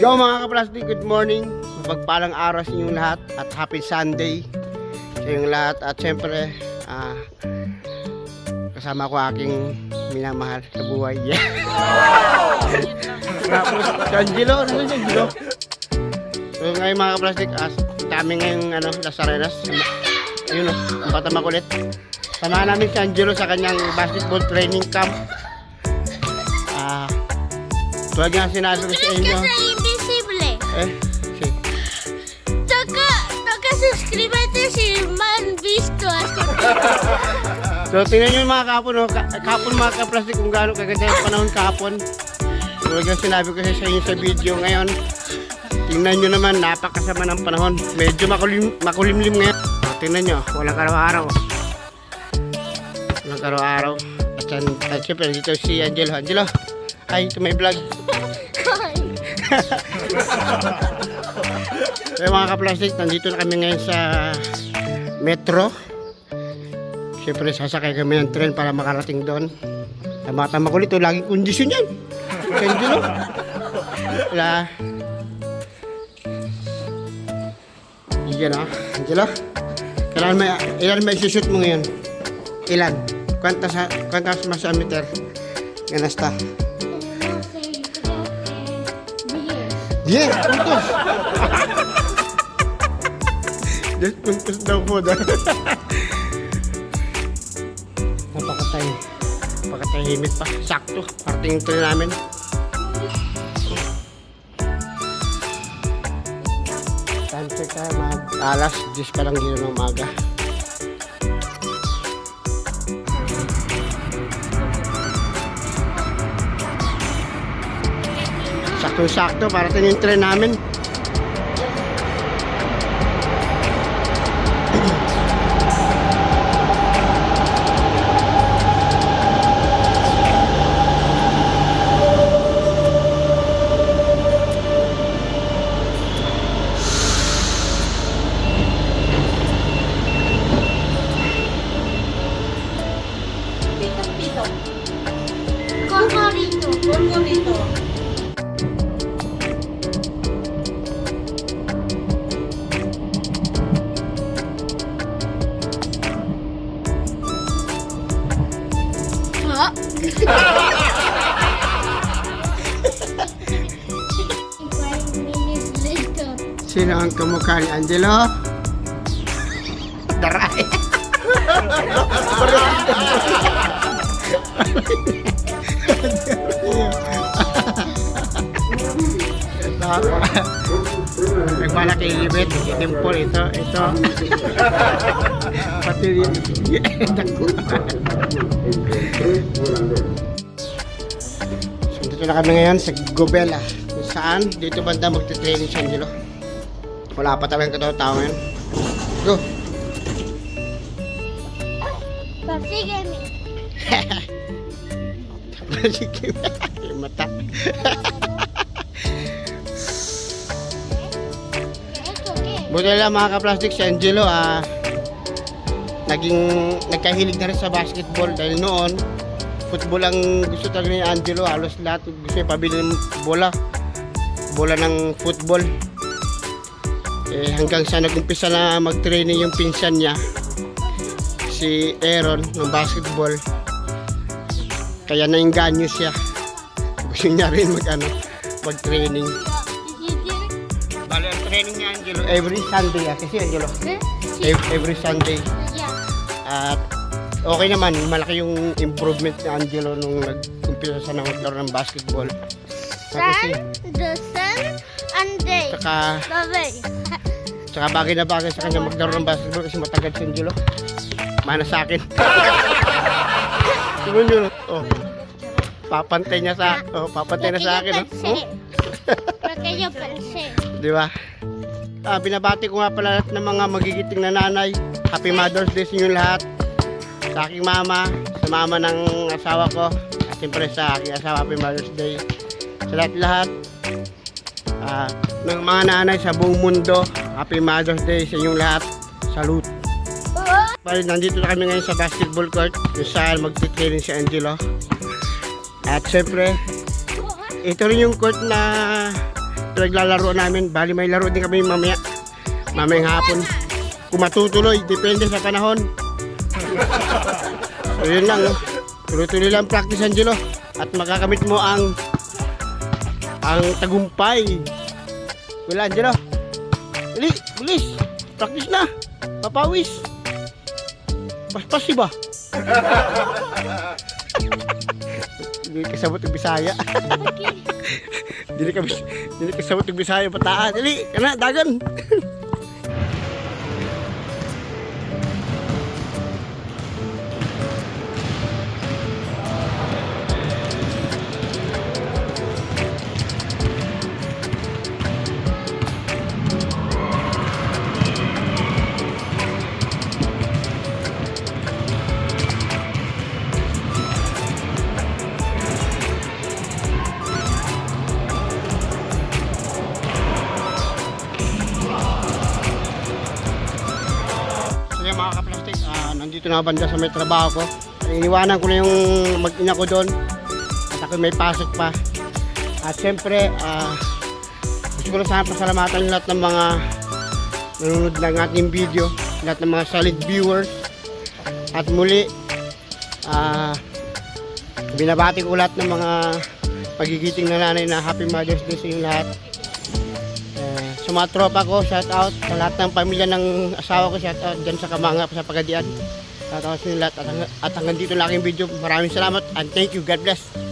Yo mga kaplastic, good morning. Mapagpalang araw sa inyong lahat at happy Sunday sa inyong lahat. At syempre, ah, kasama ko aking minamahal sa buhay. Angelo, ano si Angelo? So ngayon mga kaplastic, as kami ngayong ano, Las Arenas. Ayun o, ang bata makulit. Samahan namin si Angelo sa kanyang basketball training camp. Ah, tulad nga sinabi ko sa inyo. Kasi invisible. Eh, si Toca, toca suscríbete si man visto. So, tingnan nyo yung mga kapon, no? Ka- kapon mga kaplastik kung gaano kaganda yung panahon kapon. Tulad yung sinabi ko sa inyo sa video ngayon. Tingnan nyo naman, napakasama ng panahon. Medyo makulim, makulimlim ngayon. So, tingnan nyo, walang araw-araw. Walang araw-araw. At, yan- at syempre, dito si Angelo. Angelo, ay, ito may vlog. So, mga kaplastik, nandito na kami ngayon sa metro. Siyempre, sasakay kami ng tren para makarating doon. Sa mga tamakulit, oh, laging kondisyon yan. No? Wala. Yan ah. Angelo. Kailan may, ilan may isushoot mo ngayon? Ilan? Kwantas, ha- kwantas mas meter? Ganasta. Yeah, puntos. Just puntos daw po daw. Napakatay. Napakatahimik pa. Sakto. Parting train namin. Time check tayo alas 10 pa lang dito ng umaga. Sakto-sakto parating yung train namin. Sino ang kamukha ni Angelo? Daray. Ito. Nagmalaki libet. Dimple ito. Ito. Pati rin. so, dito na kami ngayon sa Gobela. Kung saan? Dito banda magte-training si Angelo. Wala pa talagang katao tao ngayon. Go! Sige. Yung mata. ¿Esto qué? Buti lang mga ka-plastic si Angelo ah, naging nagkahilig na rin sa basketball dahil noon football ang gusto talaga ni Angelo halos lahat gusto niya pabili ng bola bola ng football eh, hanggang sa nagumpisa na mag-training yung pinsan niya si Aaron ng basketball. Kaya nainganyo siya. Gusto niya rin mag ano mag-training. Bale, ang training ni Angelo every Sunday ah, kasi Angelo ev- every Sunday. At okay naman malaki yung improvement ni Angelo nung nag-umpisa sa naglaro ng basketball. Sun, the sun, and day. saka. Saka bagay na bagay sa kanya maglaro ng basketball kasi matagad si Angelo mana sa akin Tingnan nyo, oh. Papantay niya sa, oh, papantay na sa akin, oh. oh. Lo que yo pensé. Di ba? Ah, binabati ko nga pala lahat ng mga magigiting na nanay. Happy Mother's Day sa inyo lahat. Sa aking mama, sa mama ng asawa ko, at siyempre sa aking asawa, Happy Mother's Day. Sa lahat-lahat, ah, ng mga nanay sa buong mundo, Happy Mother's Day sa inyong lahat. Salute! Bali, nandito na kami ngayon sa basketball court kung saan magtitraining si Angelo. At syempre, ito rin yung court na naglalaro namin. Bali, may laro din kami mamaya. Mamayang hapon. Kung matutuloy, depende sa panahon. so, yun lang. Tuloy-tuloy lang practice, Angelo. At makakamit mo ang ang tagumpay. Wala, Angelo. Practice na. Papawis. Paspas ba? Hindi kasabot ng Bisaya. Dili ka dili kasabot ng Bisaya pataan. Dali, kana dagan. Nandito na banda sa may trabaho ko. Iniwanan ko na yung mag-ina ko doon. At ako may pasok pa. At syempre, ah, gusto ko lang sana pasalamatan lahat ng mga nanonood ng ating video. Lahat ng mga solid viewers. At muli, ah, binabati ko lahat ng mga pagigiting na nanay na Happy Mother's Day sa inyo lahat. Sa mga tropa ko, shout out sa lahat ng pamilya ng asawa ko, shout out dyan sa Kamanga, sa Pagadian. Shout out sa lahat. At, at hanggang dito lang aking video. Maraming salamat and thank you. God bless.